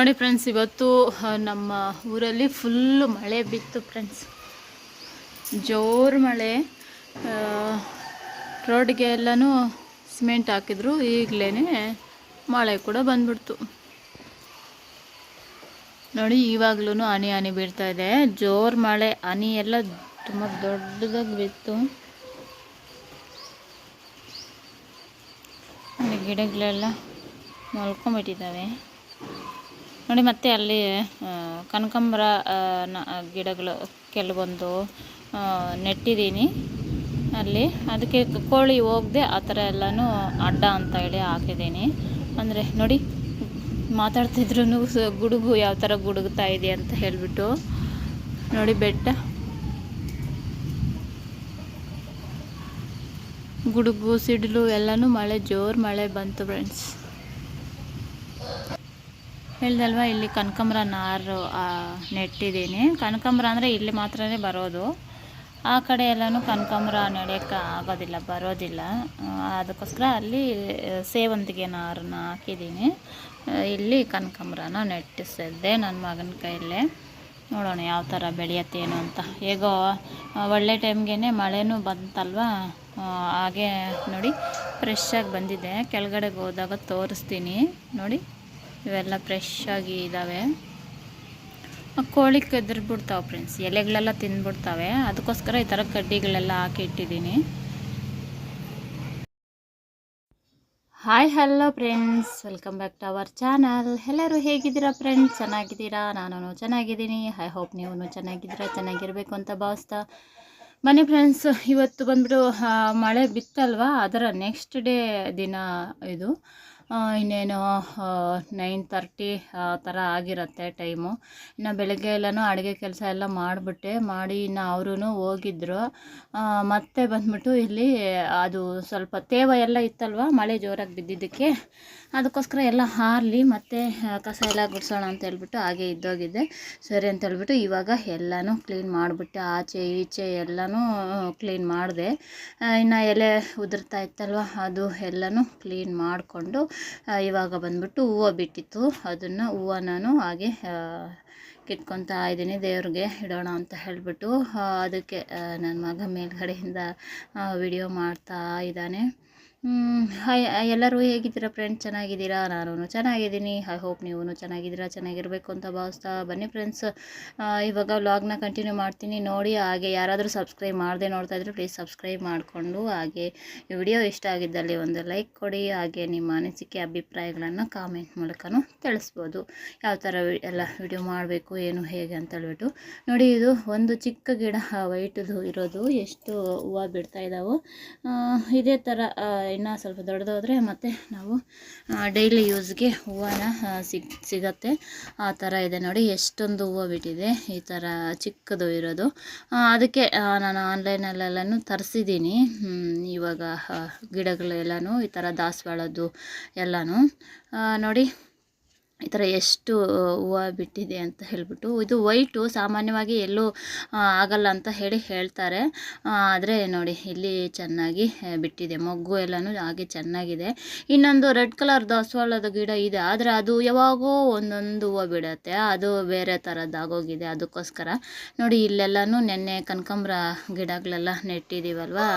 ನೋಡಿ ಫ್ರೆಂಡ್ಸ್ ಇವತ್ತು ನಮ್ಮ ಊರಲ್ಲಿ ಫುಲ್ಲು ಮಳೆ ಬಿತ್ತು ಫ್ರೆಂಡ್ಸ್ ಜೋರು ಮಳೆ. ರೋಡ್ಗೆ ಎಲ್ಲನೂ ಸಿಮೆಂಟ್ ಹಾಕಿದ್ರು ಈಗಲೇ ಮಳೆ ಕೂಡ ಬಂದ್ಬಿಡ್ತು. ನೋಡಿ ಇವಾಗ್ಲೂ ಹನಿ ಹನಿ ಬೀಳ್ತಾ ಇದೆ. ಜೋರು ಮಳೆ, ಹನಿ ಎಲ್ಲ ತುಂಬ ದೊಡ್ಡದಾಗಿ ಬಿತ್ತು. ಗಿಡಗಳೆಲ್ಲ ಮಲ್ಕೊಂಬಿಟ್ಟಿದ್ದಾವೆ ನೋಡಿ ಮತ್ತೆ ಅಲ್ಲಿ ಕನಕಾಂಬರ ಗಿಡಗಳು ಕೆಲವೊಂದು ನೆಟ್ಟಿದ್ದೀನಿ. ಅಲ್ಲಿ ಅದಕ್ಕೆ ಕೋಳಿ ಹೋಗದೆ ಆ ಥರ ಎಲ್ಲನೂ ಅಡ್ಡ ಅಂತ ಹೇಳಿ ಹಾಕಿದ್ದೀನಿ. ಅಂದರೆ ನೋಡಿ ಮಾತಾಡ್ತಿದ್ರು ಗುಡುಗು ಯಾವ ಥರ ಗುಡುಗುತ್ತಾ ಇದೆ ಅಂತ ಹೇಳಿಬಿಟ್ಟು ನೋಡಿ ಬೆಟ್ಟ. ಗುಡುಗು, ಸಿಡಿಲು ಎಲ್ಲನೂ ಮಳೆ, ಜೋರು ಮಳೆ ಬಂತು ಫ್ರೆಂಡ್ಸ್ ಹೇಳ್ದಲ್ವಾ, ಇಲ್ಲಿ ಕನಕಾಂಬರ ನಾರು ನೆಟ್ಟಿದ್ದೀನಿ. ಕನಕಾಂಬ್ರ ಅಂದರೆ ಇಲ್ಲಿ ಮಾತ್ರನೇ ಬರೋದು. ಆ ಕಡೆ ಎಲ್ಲನೂ ಕನಕಾಂಬರ ನೆಡೆಯೋಕ್ಕೆ ಆಗೋದಿಲ್ಲ, ಬರೋದಿಲ್ಲ. ಅದಕ್ಕೋಸ್ಕರ ಅಲ್ಲಿ ಸೇವಂತಿಗೆ ನಾರನ್ನ ಹಾಕಿದ್ದೀನಿ. ಇಲ್ಲಿ ಕನಕಾಂಬರನ ನೆಟ್ಟಿಸಿದ್ದೆ ನನ್ನ ಮಗನ ಕೈಯಲ್ಲೇ ನೋಡೋಣ ಯಾವ ಥರ ಬೆಳೆಯತ್ತೇನು ಅಂತ. ಹೇಗೋ ಒಳ್ಳೆ ಟೈಮ್ಗೆ ಮಳೆನೂ ಬಂತಲ್ವಾ? ಹಾಗೆ ನೋಡಿ ಫ್ರೆಶ್ ಆಗಿ ಬಂದಿದೆ. ಕೆಳಗಡೆಗೆ ಹೋದಾಗ ತೋರಿಸ್ತೀನಿ. ನೋಡಿ. ಇವೆಲ್ಲ ಫ್ರೆಶ್ ಆಗಿ ಇದ್ದಾವೆ ಕೋಳಿ ಕೋಳಿ ಬಿಡ್ತಾವೆ ಫ್ರೆಂಡ್ಸ್ ಎಲೆಗಳೆಲ್ಲ ತಿಂದ್ಬಿಡ್ತಾವೆ. ಅದಕ್ಕೋಸ್ಕರ ಈ ಥರ ಕಡ್ಡಿಗಳೆಲ್ಲ ಹಾಕಿ ಇಟ್ಟಿದ್ದೀನಿ. Hi hello friends welcome back to our channel ಎಲ್ಲರೂ ಹೇಗಿದ್ದೀರಾ ಫ್ರೆಂಡ್ಸ್ ಚೆನ್ನಾಗಿದ್ದೀರಾ? ನಾನು ಚೆನ್ನಾಗಿದ್ದೀನಿ. ಐ ಹೋಪ್ ನೀವು ಚೆನ್ನಾಗಿದ್ದೀರಾ, ಚೆನ್ನಾಗಿರಬೇಕು ಅಂತ ಭಾವಿಸ್ತಾ. ಮನೆ ಫ್ರೆಂಡ್ಸ್ ಇವತ್ತು ಬಂದ್ಬಿಟ್ಟು ಮಳೆ ಬಿತ್ತಲ್ವಾ? ಅದರ ನೆಕ್ಸ್ಟ್ ಡೇ ದಿನ ಇದು. ಇನ್ನೇನು ನೈನ್ ತರ್ಟಿ ಆ ಥರ ಆಗಿರುತ್ತೆ ಟೈಮು ಇನ್ನು ಬೆಳಗ್ಗೆ ಎಲ್ಲನೂ ಅಡುಗೆ ಕೆಲಸ ಎಲ್ಲ ಮಾಡಿಬಿಟ್ಟೆ, ಮಾಡಿ ಇನ್ನು ಅವರೂ ಹೋಗಿದ್ರು. ಮತ್ತೆ ಬಂದ್ಬಿಟ್ಟು ಇಲ್ಲಿ ಅದು ಸ್ವಲ್ಪ ತೇವ ಎಲ್ಲ ಇತ್ತಲ್ವ, ಮಳೆ ಜೋರಾಗಿ ಬಿದ್ದಿದ್ದಕ್ಕೆ, ಅದಕ್ಕೋಸ್ಕರ ಎಲ್ಲ ಹಾರಲಿ, ಮತ್ತು ಕಸ ಎಲ್ಲ ಗುಡಿಸೋಣ ಅಂತ ಹೇಳ್ಬಿಟ್ಟು ಹಾಗೆ ಇದ್ದೋಗಿದ್ದೆ. ಸರಿ ಅಂತ ಹೇಳ್ಬಿಟ್ಟು ಇವಾಗ ಎಲ್ಲನೂ ಕ್ಲೀನ್ ಮಾಡಿಬಿಟ್ಟೆ, ಆಚೆ ಈಚೆ ಎಲ್ಲನೂ ಕ್ಲೀನ್ ಮಾಡಿದೆ. ಇನ್ನು ಎಲೆ ಉದುರ್ತಾ ಇತ್ತಲ್ವ, ಅದು ಎಲ್ಲನೂ ಕ್ಲೀನ್ ಮಾಡಿಕೊಂಡು ಇವಾಗ ಬಂದ್ಬಿಟ್ಟು ಹೂವು ಬಿಟ್ಟಿತ್ತು. ಅದನ್ನು ಹೂವು ನಾನು ಹಾಗೆ ಕಿತ್ಕೊತಾ ಇದ್ದೀನಿ. ದೇವ್ರಿಗೆ ಇಡೋಣ ಅಂತ ಹೇಳಿಬಿಟ್ಟು ಅದಕ್ಕೆ ನನ್ನ ಮಗ ಮೇಲುಗಡೆಯಿಂದ ವಿಡಿಯೋ ಮಾಡ್ತಾ ಇದ್ದಾನೆ. ಹಾಯ್ ಎಲ್ಲರೂ ಹೇಗಿದ್ದೀರಾ ಫ್ರೆಂಡ್ಸ್ ಚೆನ್ನಾಗಿದ್ದೀರಾ? ನಾನು ಚೆನ್ನಾಗಿದ್ದೀನಿ. ಐ ಹೋಪ್ ನೀವು ಚೆನ್ನಾಗಿದ್ದೀರಾ, ಚೆನ್ನಾಗಿರಬೇಕು ಅಂತ ಭಾವಿಸ್ತಾ ಬನ್ನಿ ಫ್ರೆಂಡ್ಸ್ ಇವಾಗ ವ್ಲಾಗ್ನ ಕಂಟಿನ್ಯೂ ಮಾಡ್ತೀನಿ. ನೋಡಿ, ಹಾಗೆ ಯಾರಾದರೂ ಸಬ್ಸ್ಕ್ರೈಬ್ ಮಾಡದೆ ನೋಡ್ತಾ ಇದ್ರೆ ಪ್ಲೀಸ್ ಸಬ್ಸ್ಕ್ರೈಬ್ ಮಾಡಿಕೊಂಡು, ಹಾಗೆ ವಿಡಿಯೋ ಇಷ್ಟ ಆಗಿದ್ದಲ್ಲಿ ಒಂದು ಲೈಕ್ ಕೊಡಿ. ಹಾಗೆ ನಿಮ್ಮ ಅನಿಸಿಕೆ, ಅಭಿಪ್ರಾಯಗಳನ್ನು ಕಾಮೆಂಟ್ ಮೂಲಕನೂ ತಿಳಿಸ್ಬೋದು. ಯಾವ ಥರ ಎಲ್ಲ ವಿಡಿಯೋ ಮಾಡಬೇಕು, ಏನು, ಹೇಗೆ ಅಂತ ಹೇಳ್ಬಿಟ್ಟು. ನೋಡಿ, ಇದು ಒಂದು ಚಿಕ್ಕ ಗಿಡ ವೈಟದು ಇರೋದು. ಎಷ್ಟು ಹೂವು ಬಿಡ್ತಾ ಇದ್ದಾವೆ ಇದೇ ಥರ ಇನ್ನು ಸ್ವಲ್ಪ ದೊಡ್ಡದಾದ್ರೆ ಮತ್ತು ನಾವು ಡೈಲಿ ಯೂಸ್ಗೆ ಹೂವನ ಸಿಗ್, ಸಿಗತ್ತೆ. ಆ ಥರ ಇದೆ ನೋಡಿ, ಎಷ್ಟೊಂದು ಹೂವು ಬಿಟ್ಟಿದೆ. ಈ ಥರ ಚಿಕ್ಕದು ಇರೋದು. ಅದಕ್ಕೆ ನಾನು ಆನ್ಲೈನಲ್ಲೆಲ್ಲನೂ ತರಿಸಿದ್ದೀನಿ. ಇವಾಗ ಗಿಡಗಳೆಲ್ಲನೂ, ಈ ಥರ ದಾಸವಾಳದ್ದು ಎಲ್ಲನೂ. ನೋಡಿ ಈ ಥರ ಎಷ್ಟು ಹೂವು ಬಿಟ್ಟಿದೆ ಅಂತ ಹೇಳ್ಬಿಟ್ಟು, ಇದು ವೈಟು ಸಾಮಾನ್ಯವಾಗಿ ಎಲ್ಲೂ ಆಗಲ್ಲ ಅಂತ ಹೇಳಿ ಹೇಳ್ತಾರೆ. ಆದರೆ ನೋಡಿ, ಇಲ್ಲಿ ಚೆನ್ನಾಗಿ ಬಿಟ್ಟಿದೆ. ಮೊಗ್ಗು ಎಲ್ಲನೂ ಹಾಗೆ ಚೆನ್ನಾಗಿದೆ. ಇನ್ನೊಂದು ರೆಡ್ ಕಲರ್ ದಾಸವಾಳದ ಗಿಡ ಇದೆ. ಆದರೆ ಅದು ಯಾವಾಗೋ ಒಂದೊಂದು ಹೂವು ಬಿಡುತ್ತೆ. ಅದು ಬೇರೆ ಥರದ್ದಾಗೋಗಿದೆ ಅದಕ್ಕೋಸ್ಕರ. ನೋಡಿ, ಇಲ್ಲೆಲ್ಲನೂ ನೆನ್ನೆ ಕನಕಾಂಬ್ರ ಗಿಡಗಳೆಲ್ಲ ನೆಟ್ಟಿದ್ದೀವಲ್ವಾ?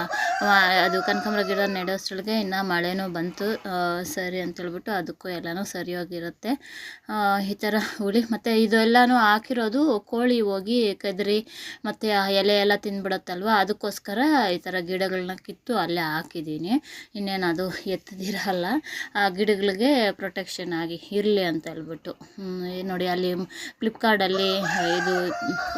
ಅದು ಕನಕಾಂಬ್ರ ಗಿಡ ನೆಡೋಷ್ಟ್ರೊಳಗೆ ಇನ್ನು ಮಳೆನೂ ಬಂತು. ಸರಿ ಅಂತೇಳ್ಬಿಟ್ಟು ಅದಕ್ಕೂ ಎಲ್ಲನೂ ಸರಿಯಾಗಿರುತ್ತೆ. ಈ ಥರ ಹುಳಿ. ಮತ್ತು ಇದೆಲ್ಲನೂ ಹಾಕಿರೋದು ಕೋಳಿ ಹೋಗಿ ಕೆದರಿ, ಮತ್ತು ಆ ಎಲೆ ಎಲ್ಲ ತಿಂದ್ಬಿಡತ್ತಲ್ವ? ಅದಕ್ಕೋಸ್ಕರ ಈ ಥರ ಗಿಡಗಳನ್ನ ಕಿತ್ತು ಅಲ್ಲೇ ಹಾಕಿದ್ದೀನಿ. ಇನ್ನೇನು ಅದು ಎತ್ತದಿರಲ್ಲ. ಆ ಗಿಡಗಳಿಗೆ ಪ್ರೊಟೆಕ್ಷನ್ ಆಗಿ ಇರಲಿ ಅಂತ ಹೇಳ್ಬಿಟ್ಟು. ನೋಡಿ, ಅಲ್ಲಿ ಫ್ಲಿಪ್ಕಾರ್ಟಲ್ಲಿ ಇದು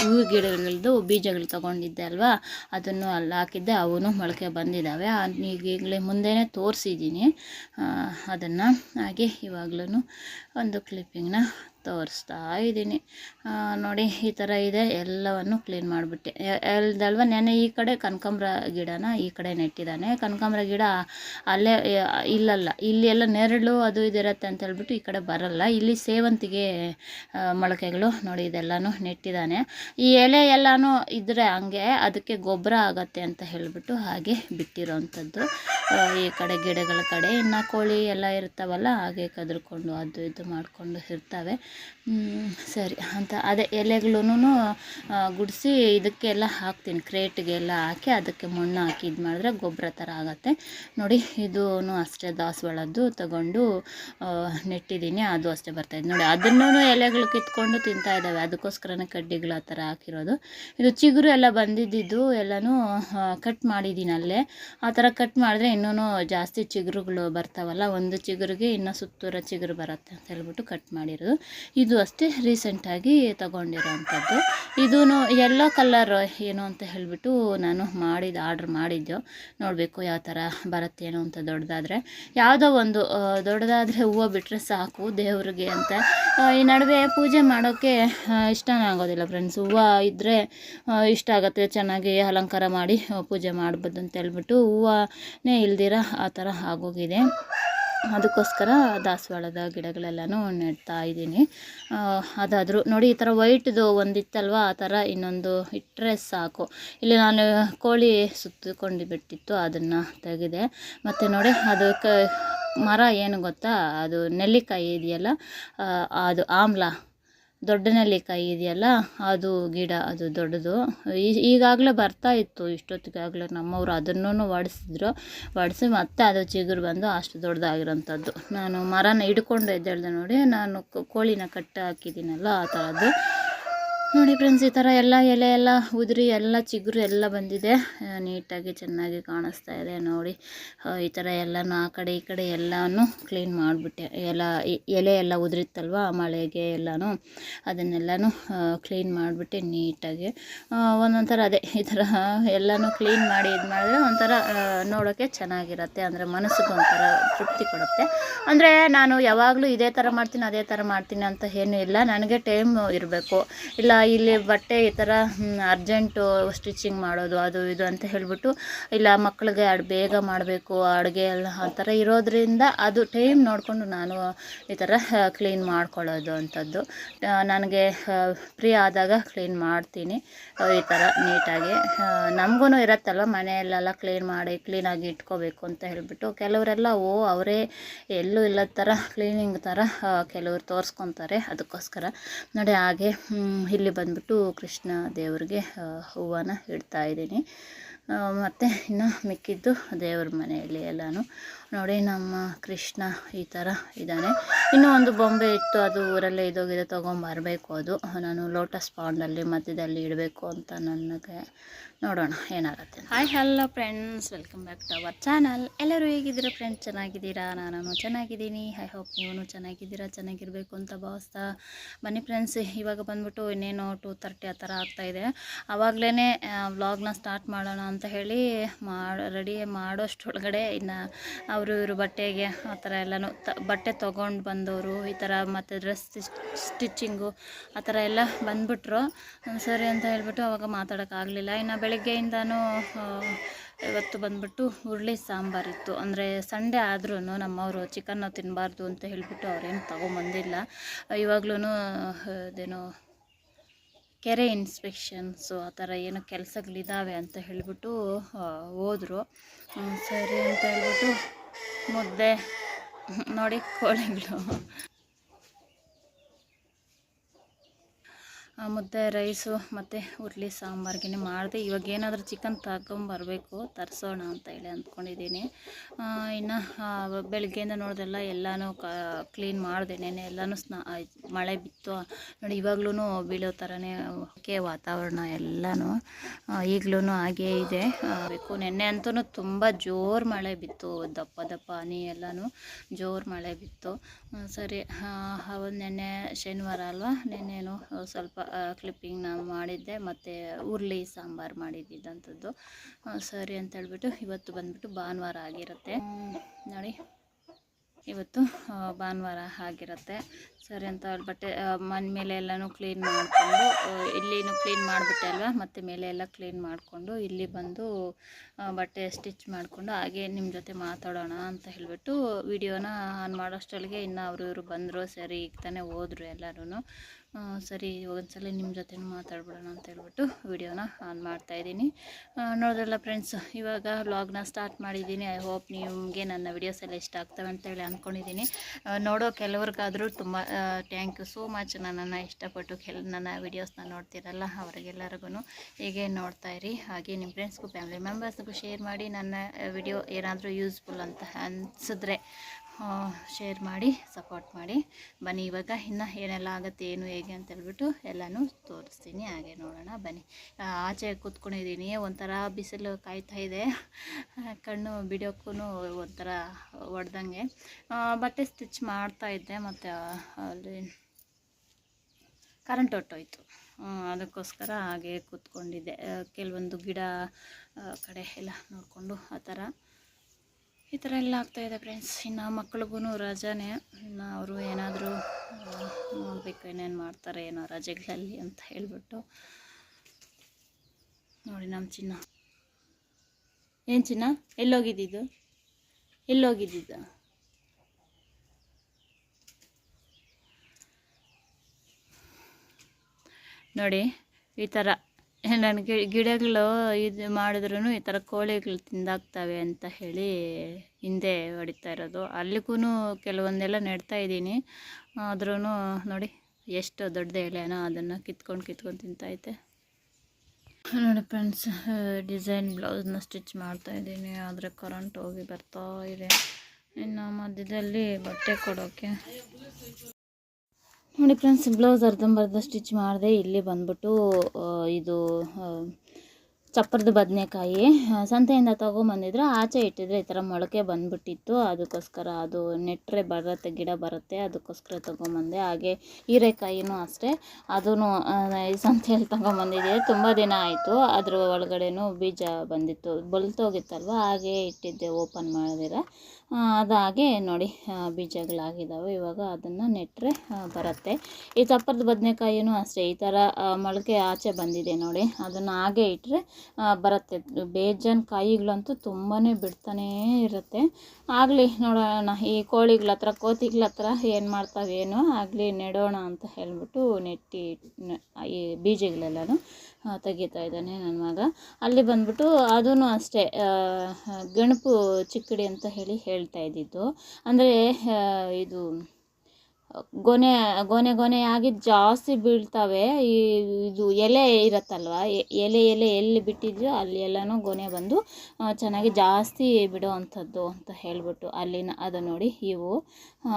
ಹೂ ಗಿಡಗಳದ್ದು ಬೀಜಗಳು ತೊಗೊಂಡಿದ್ದೆ ಅಲ್ವಾ? ಅದನ್ನು ಅಲ್ಲಿ ಹಾಕಿದ್ದೆ, ಅವನು ಮೊಳಕೆ ಬಂದಿದ್ದಾವೆ. ಈಗಲೇ ಮುಂದೆನೇ ತೋರಿಸಿದ್ದೀನಿ. ಅದನ್ನು ಹಾಗೆ ಇವಾಗಲೂ ಒಂದು ಕ್ಲಿಪ್ಪಿಂಗ್ನ ತೋರಿಸ್ತಾ ಇದ್ದೀನಿ. ನೋಡಿ, ಈ ಥರ ಇದೆ. ಎಲ್ಲವನ್ನು ಕ್ಲೀನ್ ಮಾಡಿಬಿಟ್ಟೆ. ಎಲ್ದಲ್ವ ನೆನೆ ಈ ಕಡೆ ಕನಕಾಂಬ್ರ ಗಿಡನ ಈ ಕಡೆ ನೆಟ್ಟಿದ್ದಾನೆ. ಕನಕಾಂಬ್ರ ಗಿಡ ಅಲ್ಲೇ ಇಲ್ಲಲ್ಲ. ಇಲ್ಲಿ ಎಲ್ಲ ನೆರಳು ಅದು ಇದಿರತ್ತೆ ಅಂತ ಹೇಳ್ಬಿಟ್ಟು ಈ ಕಡೆ ಬರಲ್ಲ. ಇಲ್ಲಿ ಸೇವಂತಿಗೆ ಮೊಳಕೆಗಳು, ನೋಡಿ, ಇದೆಲ್ಲನೂ ನೆಟ್ಟಿದ್ದಾನೆ. ಈ ಎಲೆ ಎಲ್ಲನೂ ಇದ್ದರೆ ಹಂಗೆ ಅದಕ್ಕೆ ಗೊಬ್ಬರ ಆಗತ್ತೆ ಅಂತ ಹೇಳಿಬಿಟ್ಟು ಹಾಗೆ ಬಿಟ್ಟಿರೋವಂಥದ್ದು ಈ ಕಡೆ ಗಿಡಗಳ ಕಡೆ. ಇನ್ನು ಕೋಳಿ ಎಲ್ಲ ಇರ್ತಾವಲ್ಲ ಹಾಗೆ ಕದ್ರಿಕೊಂಡು ಅದು ಇದು ಮಾಡಿಕೊಂಡು ಇರ್ತವೆ. ಸರಿ. ಅಂತ ಅದೇ ಎಲೆಗಳೂ ಗುಡಿಸಿ ಇದಕ್ಕೆಲ್ಲ ಹಾಕ್ತೀನಿ. ಕ್ರೇಟ್ಗೆಲ್ಲ ಹಾಕಿ ಅದಕ್ಕೆ ಮಣ್ಣು ಹಾಕಿ ಇದು ಮಾಡಿದ್ರೆ ಗೊಬ್ಬರ ಥರ ಆಗುತ್ತೆ. ನೋಡಿ ಇದೂ ಅಷ್ಟೇ ದಾಸವಾಳದ್ದು. ತಗೊಂಡು ನೆಟ್ಟಿದ್ದೀನಿ. ಅದು ಅಷ್ಟೇ ಬರ್ತಾಯಿದೆ ನೋಡಿ ಅದನ್ನೂ ಎಲೆಗಳು ಕಿತ್ಕೊಂಡು ತಿಂತಾ ಇದ್ದಾವೆ. ಅದಕ್ಕೋಸ್ಕರನೇ ಕಡ್ಡಿಗಳು ಆ ಥರ ಹಾಕಿರೋದು. ಇದು ಚಿಗುರು ಎಲ್ಲ ಬಂದಿದ್ದು ಎಲ್ಲನೂ ಕಟ್ ಮಾಡಿದ್ದೀನಿ ಅಲ್ಲೇ. ಆ ಥರ ಕಟ್ ಮಾಡಿದ್ರೆ ಇನ್ನೂ ಜಾಸ್ತಿ ಚಿಗುರುಗಳು ಬರ್ತಾವಲ್ಲ, ಒಂದು ಚಿಗುರಿಗೆ ಇನ್ನೂ ಸುತ್ತೂರ ಚಿಗುರು ಬರುತ್ತೆ ಅಂತ ಹೇಳ್ಬಿಟ್ಟು ಕಟ್ ಮಾಡಿರೋದು. ಇದು ಅಷ್ಟೇ ರೀಸೆಂಟಾಗಿ ತಗೊಂಡಿರೋವಂಥದ್ದು. ಇದೂ ಎಲ್ಲೋ ಕಲರ್ ಏನು ಅಂತ ಹೇಳಿಬಿಟ್ಟು ನಾನು ಮಾಡಿದ್ದು ಆರ್ಡ್ರ್ ಮಾಡಿದ್ದು. ನೋಡಬೇಕು ಯಾವ ಥರ ಬರುತ್ತೇನೋ ಅಂತ ದೊಡ್ಡದಾದರೆ. ಯಾವುದೋ ಒಂದು ದೊಡ್ಡದಾದರೆ ಹೂವು ಬಿಟ್ಟರೆ ಸಾಕು ದೇವ್ರಿಗೆ ಅಂತ. ಈ ನಡುವೆ ಪೂಜೆ ಮಾಡೋಕ್ಕೆ ಇಷ್ಟನೇ ಆಗೋದಿಲ್ಲ ಫ್ರೆಂಡ್ಸ್ ಹೂವು ಇದ್ದರೆ ಇಷ್ಟ ಆಗುತ್ತೆ, ಚೆನ್ನಾಗಿ ಅಲಂಕಾರ ಮಾಡಿ ಪೂಜೆ ಮಾಡ್ಬೋದು ಅಂತ ಹೇಳ್ಬಿಟ್ಟು ಹೂವನೇ ಇಲ್ದಿರ ಆ ಥರ ಆಗೋಗಿದೆ. ಅದಕ್ಕೋಸ್ಕರ ದಾಸವಾಳದ ಗಿಡಗಳೆಲ್ಲನೂ ನೆಡ್ತಾ ಇದ್ದೀನಿ. ಅದಾದರೂ ನೋಡಿ ಈ ಥರ ವೈಟ್ದು ಒಂದಿತ್ತಲ್ವ? ಆ ಥರ ಇನ್ನೊಂದು ಇಟ್ಟರೆ ಸಾಕು. ಇಲ್ಲಿ ನಾನು ಕೋಳಿ ಸುತ್ತಿಕೊಂಡು ಬಿಟ್ಟಿತ್ತು, ಅದನ್ನು ತೆಗೆದೆ. ಮತ್ತು ನೋಡಿ, ಅದು ಮರ ಏನು ಗೊತ್ತಾ? ಅದು ನೆಲ್ಲಿಕಾಯಿ ಇದೆಯಲ್ಲ ಅದು ಆಮ್ಲ. ದೊಡ್ಡ ನೆಲ್ಲಿಕಾಯಿ ಇದೆಯಲ್ಲ, ಅದು ಗಿಡ, ಅದು ದೊಡ್ಡದು. ಈಗಾಗಲೇ ಬರ್ತಾ ಇತ್ತು, ಇಷ್ಟೊತ್ತಿಗಾಗಲೇ ನಮ್ಮವರು ಅದನ್ನು ಒಡಿಸಿದ್ರು. ಒಡಿಸಿ ಮತ್ತೆ ಅದು ಚಿಗುರು ಬಂದು ಅಷ್ಟು ದೊಡ್ಡದಾಗಿರೋಂಥದ್ದು. ನಾನು ಮರನ ಹಿಡ್ಕೊಂಡು ಎದ್ದೇಳ್ದೆ ನೋಡಿ, ನಾನು ಕೋಳಿನ ಕಟ್ಟಿ ಹಾಕಿದ್ದೀನಲ್ಲ ಆ ಥರದ್ದು. ನೋಡಿ ಫ್ರೆಂಡ್ಸ್ ಈ ಥರ ಎಲ್ಲ ಎಲೆ, ಎಲ್ಲ ಉದುರಿ, ಎಲ್ಲ ಚಿಗುರು ಎಲ್ಲ ಬಂದಿದೆ. ನೀಟಾಗಿ ಚೆನ್ನಾಗಿ ಕಾಣಿಸ್ತಾ ಇದೆ ನೋಡಿ. ಈ ಥರ ಎಲ್ಲನೂ ಆ ಕಡೆ, ಈ ಕಡೆ ಎಲ್ಲನೂ ಕ್ಲೀನ್ ಮಾಡಿಬಿಟ್ಟೆ. ಎಲ್ಲ ಎಲೆ ಎಲ್ಲ ಉದುರಿತ್ತಲ್ವ ಮಳೆಗೆ ಎಲ್ಲನೂ. ಅದನ್ನೆಲ್ಲನೂ ಕ್ಲೀನ್ ಮಾಡಿಬಿಟ್ಟೆ ನೀಟಾಗಿ. ಒಂದೊಂಥರ ಅದೇ, ಈ ಥರ ಎಲ್ಲನೂ ಕ್ಲೀನ್ ಮಾಡಿ ಇದು ಮಾಡಿದ್ರೆ ಒಂಥರ ನೋಡೋಕ್ಕೆ ಚೆನ್ನಾಗಿರುತ್ತೆ. ಅಂದರೆ ಮನಸ್ಸಿಗೆ ಒಂಥರ ತೃಪ್ತಿ ಕೊಡುತ್ತೆ. ಅಂದರೆ ನಾನು ಯಾವಾಗಲೂ ಇದೇ ಥರ ಮಾಡ್ತೀನಿ, ಅದೇ ಥರ ಮಾಡ್ತೀನಿ ಅಂತ ಏನೂ ಇಲ್ಲ. ನನಗೆ ಟೈಮ್ ಇರಬೇಕು. ಇಲ್ಲ ಇಲ್ಲಿ ಬಟ್ಟೆ ಈ ಥರ ಅರ್ಜೆಂಟು ಸ್ಟಿಚಿಂಗ್ ಮಾಡೋದು, ಅದು ಇದು ಅಂತ ಹೇಳಿಬಿಟ್ಟು ಇಲ್ಲ ಮಕ್ಕಳಿಗೆ ಅಡ್ ಬೇಗ ಮಾಡಬೇಕು, ಅಡುಗೆ ಎಲ್ಲ ಆ ಥರ ಇರೋದ್ರಿಂದ ಅದು ಟೈಮ್ ನೋಡಿಕೊಂಡು ನಾನು ಈ ಥರ ಕ್ಲೀನ್ ಮಾಡ್ಕೊಳ್ಳೋದು ಅಂಥದ್ದು ನನಗೆ ಫ್ರೀ ಆದಾಗ ಕ್ಲೀನ್ ಮಾಡ್ತೀನಿ. ಈ ಥರ ನೀಟಾಗಿ ನಮಗೂ ಇರತ್ತಲ್ವ ಮನೆಯಲ್ಲೆಲ್ಲ ಕ್ಲೀನ್ ಮಾಡಿ ಕ್ಲೀನಾಗಿ ಇಟ್ಕೋಬೇಕು ಅಂತ ಹೇಳಿಬಿಟ್ಟು ಕೆಲವರೆಲ್ಲ, ಓ, ಅವರೇ ಎಲ್ಲೂ ಇಲ್ಲದ ಥರ ಕ್ಲೀನಿಂಗ್ ಥರ ಕೆಲವರು ತೋರಿಸ್ಕೊತಾರೆ ಅದಕ್ಕೋಸ್ಕರ. ನೋಡಿ, ಹಾಗೆ ಇಲ್ಲಿ ಬಂದ್ಬಿಟ್ಟು ಕೃಷ್ಣ ದೇವರಿಗೆ ಹೂವನ್ನು ಹೂವನ ಇಡ್ತಾ ಇದ್ದೀನಿ. ಮತ್ತು ಇನ್ನು ಮಿಕ್ಕಿದ್ದು ದೇವ್ರ ಮನೆಯಲ್ಲಿ ಎಲ್ಲನೂ. ನೋಡಿ ನಮ್ಮ ಕೃಷ್ಣ ಈ ಥರ ಇದ್ದಾನೆ. ಇನ್ನೂ ಒಂದು ಬೊಂಬೆ ಇತ್ತು, ಅದು ಊರಲ್ಲೇ ಇದೋಗಿದೆ ತೊಗೊಂಬರಬೇಕು ಅದು. ನಾನು ಲೋಟಸ್ ಪಾಂಡಲ್ಲಿ ಮಧ್ಯದಲ್ಲಿ ಇಡಬೇಕು ಅಂತ ನನಗೆ ನೋಡೋಣ, ಏನಾಗುತ್ತೆ hi hello friends welcome back to our channel ಎಲ್ಲರೂ ಹೇಗಿದ್ದೀರಾ ಫ್ರೆಂಡ್ಸ್ ಚೆನ್ನಾಗಿದ್ದೀರಾ? ನಾನು ಚೆನ್ನಾಗಿದ್ದೀನಿ. ಐ ಹೋಪ್ ನೀವು ಚೆನ್ನಾಗಿದ್ದೀರಾ, ಚೆನ್ನಾಗಿರಬೇಕು ಅಂತ ಭಾವಿಸ್ತಾ ಬನ್ನಿ ಫ್ರೆಂಡ್ಸ್ ಇವಾಗ ಬಂದ್ಬಿಟ್ಟು ಇನ್ನೇನು ಟೂ ತರ್ಟಿ ಆ ಥರ ಆಗ್ತಾಯಿದೆ ಆವಾಗಲೇ ವ್ಲಾಗ್ನ ಸ್ಟಾರ್ಟ್ ಮಾಡೋಣ ಅಂತ ಹೇಳಿ ಮಾಡಿ ರೆಡಿ ಮಾಡೋಷ್ಟೊಳಗಡೆ ಇನ್ನು ಇವರು ಬಟ್ಟೆಗೆ ಆ ಥರ ಎಲ್ಲನೂ ತ, ಬಟ್ಟೆ ತೊಗೊಂಡು ಬಂದವರು, ಈ ಥರ ಮತ್ತು ಡ್ರೆಸ್ ಸ್ಟಿಚ್ಚಿಂಗು ಆ ಥರ ಎಲ್ಲ ಬಂದ್ಬಿಟ್ರು. ಸರಿ ಅಂತ ಹೇಳ್ಬಿಟ್ಟು ಅವಾಗ ಮಾತಾಡೋಕ್ಕಾಗಲಿಲ್ಲ ಇನ್ನು ಬೆಳಗ್ಗೆಯಿಂದನೂ ಇವತ್ತು ಬಂದ್ಬಿಟ್ಟು ಹುರುಳಿ ಸಾಂಬಾರಿತ್ತು ಅಂದರೆ ಸಂಡೇ ಆದ್ರೂ ನಮ್ಮವರು ಚಿಕನ್ನು ತಿನ್ನಬಾರ್ದು ಅಂತ ಹೇಳಿಬಿಟ್ಟು ಅವ್ರೇನು ತೊಗೊಂಬಂದಿಲ್ಲ. ಇವಾಗ್ಲೂ ಅದೇನು ಕೆರೆ ಇನ್ಸ್ಪೆಕ್ಷನ್ಸು ಆ ಥರ ಏನೋ ಕೆಲಸಗಳಿದ್ದಾವೆ ಅಂತ ಹೇಳಿಬಿಟ್ಟು ಹೋದರು. ಸರಿ ಅಂತ ಹೇಳ್ಬಿಟ್ಟು ಮುದ್ದೆ. ನೋಡಿ ಕೋಳಿಗಳು. ಮುದ್ದೆ, ರೈಸು ಮತ್ತು ಉರ್ಲಿ ಸಾಂಬಾರ್ಗೆ ಮಾಡಿದೆ. ಇವಾಗ ಏನಾದರೂ ಚಿಕನ್ ತಗೊಂಬರ್ಬೇಕು, ತರಿಸೋಣ ಅಂತ ಹೇಳಿ ಅಂದ್ಕೊಂಡಿದ್ದೀನಿ. ಇನ್ನು ಬೆಳಗ್ಗೆಯಿಂದ ನೋಡಿದೆಲ್ಲ ಎಲ್ಲನೂ ಕ ಕ್ಲೀನ್ ಮಾಡಿದೆ ನೆನೆ ಎಲ್ಲನೂ ಸ್ನಾ ಮಳೆ ಬಿತ್ತು. ನೋಡಿ ಇವಾಗ್ಲೂ ಬೀಳೋ ಥರನೇ ಓಕೆ ವಾತಾವರಣ ಎಲ್ಲನೂ ಈಗಲೂ ಹಾಗೇ ಇದೆ. ಬೇಕು. ನೆನ್ನೆ ಅಂತೂ ತುಂಬ ಜೋರು ಮಳೆ ಬಿತ್ತು. ದಪ್ಪ ದಪ್ಪ ಹನಿ ಎಲ್ಲನೂ ಜೋರು ಮಳೆ ಬಿತ್ತು. ಸರಿ ನೆನ್ನೆ ಶನಿವಾರ ಅಲ್ವಾ? ನೆನ್ನೆನು ಸ್ವಲ್ಪ ಕ್ಲಿಪ್ಪಿಂಗ್ ನಾನು ಮಾಡಿದ್ದೆ ಮತ್ತು ಹುರ್ಳಿ ಸಾಂಬಾರು ಮಾಡಿದ್ದಂಥದ್ದು ಸರಿ ಅಂತ ಹೇಳ್ಬಿಟ್ಟು ಇವತ್ತು ಬಂದ್ಬಿಟ್ಟು ಭಾನುವಾರ ಆಗಿರುತ್ತೆ. ನೋಡಿ ಇವತ್ತು ಭಾನುವಾರ ಆಗಿರುತ್ತೆ. ಸರಿ ಅಂತ ಬಟ್ಟೆ ಮನೆ ಮೇಲೆ ಎಲ್ಲನೂ ಕ್ಲೀನ್ ಮಾಡಿಕೊಂಡು ಇಲ್ಲಿನೂ ಕ್ಲೀನ್ ಮಾಡಿಬಿಟ್ಟೆ ಅಲ್ವಾ? ಮತ್ತು ಮೇಲೆ ಎಲ್ಲ ಕ್ಲೀನ್ ಮಾಡಿಕೊಂಡು, ಇಲ್ಲಿ ಬಂದು ಬಟ್ಟೆ ಸ್ಟಿಚ್ ಮಾಡಿಕೊಂಡು, ಹಾಗೆ ನಿಮ್ಮ ಜೊತೆ ಮಾತಾಡೋಣ ಅಂತ ಹೇಳಿಬಿಟ್ಟು ವಿಡಿಯೋನ ಆನ್ ಮಾಡೋಷ್ಟೊಳಗೆ ಇನ್ನು ಅವರು ಇವರು ಬಂದರು, ಸರಿ, ಈಗ ತಾನೇ ಹೋದರು ಎಲ್ಲರೂ ಸರಿ, ಒಂದ್ಸಲ ನಿಮ್ಮ ಜೊತೆ ಮಾತಾಡ್ಬಿಡೋಣ ಅಂತ ಹೇಳ್ಬಿಟ್ಟು ವಿಡಿಯೋನ ಆನ್ ಮಾಡ್ತಾಯಿದ್ದೀನಿ ನೋಡಿದ್ರಲ್ಲ ಫ್ರೆಂಡ್ಸ್ ಇವಾಗ ವ್ಲಾಗ್ನ ಸ್ಟಾರ್ಟ್ ಮಾಡಿದ್ದೀನಿ. ಐ ಹೋಪ್ ನಿಮಗೆ ನನ್ನ ವಿಡಿಯೋಸ್ ಎಲ್ಲ ಇಷ್ಟ ಆಗ್ತವೆ ಅಂತೇಳಿ ಅಂದ್ಕೊಂಡಿದ್ದೀನಿ ನೋಡೋ ಕೆಲವ್ರಿಗಾದರೂ ತುಂಬ ಥ್ಯಾಂಕ್ ಯು ಸೋ ಮಚ್ ನನ್ನನ್ನು ಇಷ್ಟಪಟ್ಟು ಕೆಲ, ನನ್ನ ವೀಡಿಯೋಸ್ನ ನೋಡ್ತೀರಲ್ಲ ಅವರಿಗೆಲ್ಲರಿಗೂ ಹೀಗೆ ನೋಡ್ತಾ ಇರಿ. ಹಾಗೆ ನಿಮ್ಮ ಫ್ರೆಂಡ್ಸ್ಗೂ ಫ್ಯಾಮಿಲಿ ಮೆಂಬರ್ಸ್ಗೂ ಶೇರ್ ಮಾಡಿ ನನ್ನ ವಿಡಿಯೋ ಏನಾದರೂ ಯೂಸ್ಫುಲ್ ಅಂತ ಅನಿಸಿದ್ರೆ ಶೇರ್ ಮಾಡಿ ಸಪೋರ್ಟ್ ಮಾಡಿ. ಬನ್ನಿ, ಇವಾಗ ಇನ್ನು ಏನೆಲ್ಲ ಆಗುತ್ತೆ, ಏನು ಹೇಗೆ ಅಂತ ಹೇಳ್ಬಿಟ್ಟು ಎಲ್ಲನೂ ತೋರಿಸ್ತೀನಿ. ಹಾಗೆ ನೋಡೋಣ, ಬನ್ನಿ. ಆಚೆ ಕೂತ್ಕೊಂಡಿದ್ದೀನಿ ಒಂಥರ ಬಿಸಿಲು ಕಾಯ್ತಾ ಇದೆ. ಕಣ್ಣು ಬಿಡೋಕ್ಕೂ ಒಂಥರ ಹೊಡ್ದಂಗೆ ಬಟ್ಟೆ ಸ್ಟಿಚ್ ಮಾಡ್ತಾ ಇದ್ದೆ, ಮತ್ತು ಅಲ್ಲಿ ಕರೆಂಟ್ ಹೊಟ್ಟೋಯ್ತು ಅದಕ್ಕೋಸ್ಕರ ಹಾಗೆ ಕೂತ್ಕೊಂಡಿದ್ದೆ. ಕೆಲವೊಂದು ಗಿಡ ಕಡೆ ಎಲ್ಲ ನೋಡಿಕೊಂಡು, ಆ ಥರ. ಈ ಥರ ಎಲ್ಲ ಆಗ್ತಾಯಿದೆ ಫ್ರೆಂಡ್ಸ್. ಇನ್ನು ಮಕ್ಳಿಗೂ ರಜಾನೇ. ಇನ್ನು ಅವರು ಏನಾದರೂ ನೋಡಬೇಕು ಏನೇನು ಮಾಡ್ತಾರೆ, ಏನೋ ರಜೆಗಳಲ್ಲಿ ಅಂತ ಹೇಳಿಬಿಟ್ಟು. ನೋಡಿ ನಮ್ಮ ಚಿನ್ನ. ಏನು ಚಿನ್ನ? ಎಲ್ಲೋಗಿದ್ದಿದ್ದು? ಎಲ್ಲೋಗಿದ್ದಿದ್ದು? ನೋಡಿ, ಈ ಥರ ನನಗೆ ಗಿಡಗಳು ಇದು ಮಾಡಿದ್ರೂ ಈ ಥರ ಕೋಳಿಗಳು ತಿಂದಾಗ್ತವೆ ಅಂತ ಹೇಳಿ ಹಿಂದೆ ಹೊಡಿತಾ ಇರೋದು. ಅಲ್ಲಿಗೂ ಕೆಲವೊಂದೆಲ್ಲ ನೆಡ್ತಾ ಇದ್ದೀನಿ. ಆದ್ರೂ ನೋಡಿ ಎಷ್ಟು ದೊಡ್ಡ ಎಲೆನೋ ಅದನ್ನು ಕಿತ್ಕೊಂಡು ಕಿತ್ಕೊಂಡು ತಿಂತೈತೆ ನೋಡಿ ಫ್ರೆಂಡ್ಸ್, ಡಿಸೈನ್ ಬ್ಲೌಸ್ನ ಸ್ಟಿಚ್ ಮಾಡ್ತಾ ಇದ್ದೀನಿ. ಆದರೆ ಕರೆಂಟ್ ಹೋಗಿ ಬರ್ತಾ ಇದೆ. ಇನ್ನು ಮಧ್ಯದಲ್ಲಿ ಬಟ್ಟೆ ಕೊಡೋಕ್ಕೆ ನೋಡಿ ಫ್ರೆಂಡ್ಸ್ ಬ್ಲೌಸ್ ಅರ್ಧಂಬರ್ಧ ಸ್ಟಿಚ್ ಮಾಡಿದೆ, ಇಲ್ಲಿ ಬಂದ್ಬಿಟ್ಟು ಇದು ಚಪ್ಪರದ ಬದನೆಕಾಯಿ. ಸಂತೆಯಿಂದ ತೊಗೊಂಬಂದಿದ್ರು ಆಚೆ ಇಟ್ಟಿದ್ರೆ ಈ ಥರ ಮೊಳಕೆ ಬಂದ್ಬಿಟ್ಟಿತ್ತು. ಅದಕ್ಕೋಸ್ಕರ ಅದು ನೆಟ್ಟರೆ ಬರುತ್ತೆ, ಗಿಡ ಬರುತ್ತೆ, ಅದಕ್ಕೋಸ್ಕರ ತೊಗೊಂಬಂದೆ. ಹಾಗೆ ಹೀರೆಕಾಯಿನೂ ಅಷ್ಟೇ. ಅದೂ ಸಂತೆಯಲ್ಲಿ ತೊಗೊಂಬಂದಿದ್ದೆ ತುಂಬ ದಿನ ಆಯಿತು. ಅದ್ರ ಒಳಗಡೆನೂ ಬೀಜ ಬಂದಿತ್ತು, ಬಲ್ತೋಗಿತ್ತಲ್ವ? ಹಾಗೆ ಇಟ್ಟಿದ್ದೆ ಓಪನ್ ಮಾಡಿದಿರ. ಅದಾಗೆ ನೋಡಿ ಬೀಜಗಳಾಗಿದ್ದಾವೆ ಇವಾಗ ಅದನ್ನು ನೆಟ್ಟರೆ ಬರುತ್ತೆ. ಈ ಚಪ್ಪರದ ಬದನೆಕಾಯಿನೂ ಅಷ್ಟೇ, ಈ ಥರ ಮೊಳಕೆ ಆಚೆ ಬಂದಿದೆ ನೋಡಿ. ಅದನ್ನು ಹಾಗೆ ಇಟ್ಟರೆ ಬರುತ್ತೆ. ಬೇಜಾನ್ ಕಾಯಿಗಳಂತೂ ತುಂಬಾ ಬಿಡ್ತಾನೇ ಇರುತ್ತೆ. ಆಗಲಿ ನೋಡೋಣ, ಈ ಕೋಳಿಗಳ ಹತ್ರ, ಕೋತಿಗಳ ಹತ್ರ ಏನು ಮಾಡ್ತಾವೇನೋ ಆಗಲಿ ನೆಡೋಣ ಅಂತ ಹೇಳ್ಬಿಟ್ಟು ನೆಟ್ಟಿ ಈ ಬೀಜಗಳೆಲ್ಲನೂ ತೆಗಿತಾ ಇದ್ದಾನೆ ನನ್ನ ಮಗ. ಅಲ್ಲಿ ಬಂದ್ಬಿಟ್ಟು ಅದೂ ಅಷ್ಟೇ ಗಣಪು ಚಿಕ್ಕಡಿ ಅಂತ ಹೇಳಿ ಹೇಳ್ತಾ ಇದ್ದಿದ್ದು. ಅಂದರೆ ಇದು, ಗೊನೆ ಗೊನೆ ಗೊನೆ ಆಗಿ ಜಾಸ್ತಿ ಬೀಳ್ತವೆ. ಈ, ಇದು ಎಲೆ ಇರತ್ತಲ್ವ? ಎಲೆ ಎಲೆ ಎಲ್ಲಿ ಬಿಟ್ಟಿದ್ಯೋ ಅಲ್ಲಿ ಎಲ್ಲನೂ ಗೊನೆ ಬಂದು ಚೆನ್ನಾಗಿ ಜಾಸ್ತಿ ಬಿಡೋ ಅಂಥದ್ದು ಅಂತ ಹೇಳ್ಬಿಟ್ಟು ಅಲ್ಲಿನ, ಅದು ನೋಡಿ ಇವು.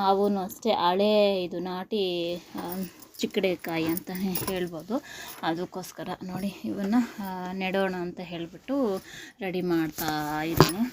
ಅವೂ ಅಷ್ಟೇ, ಹಳೇ ಇದು ನಾಟಿ ಚಿಕ್ಕಡೆಕಾಯಿ ಅಂತ ಹೇಳ್ಬೋದು. ಅದಕ್ಕೋಸ್ಕರ ನೋಡಿ ಇವನ್ನು ನೆಡೋಣ ಅಂತ ಹೇಳಿಬಿಟ್ಟು ರೆಡಿ ಮಾಡ್ತಾ ಇದ್ದೀನಿ.